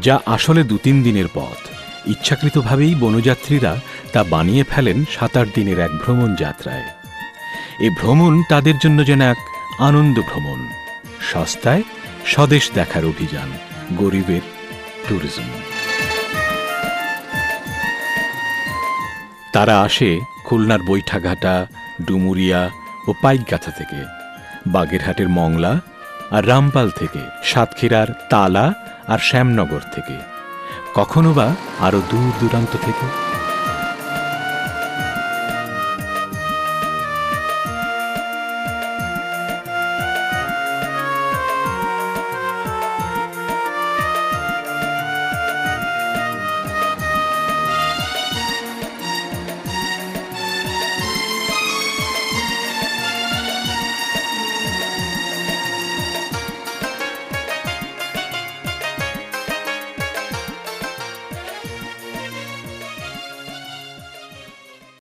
যা আসলে দু তিন দিনের পথ। ইচ্ছাকৃতভাবেই বনযাত্রীরা তা বানিয়ে ফেলেন সাত আট দিনের এক ভ্রমণ যাত্রায়। এই ভ্রমণ তাদের জন্য যেন এক আনন্দ ভ্রমণ। সস্তায় স্বদেশ দেখার অভিযান, গরিবের ট্যুরিজম তারা আসে খুলনার বৈঠাঘাটা, ডুমুরিয়া ও পাইকগাথা থেকে, বাগেরহাটের মংলা আর রামপাল থেকে, সাতক্ষীরার তালা আর শ্যামনগর থেকে। কখনো বা আরও দূর দূরান্ত থেকে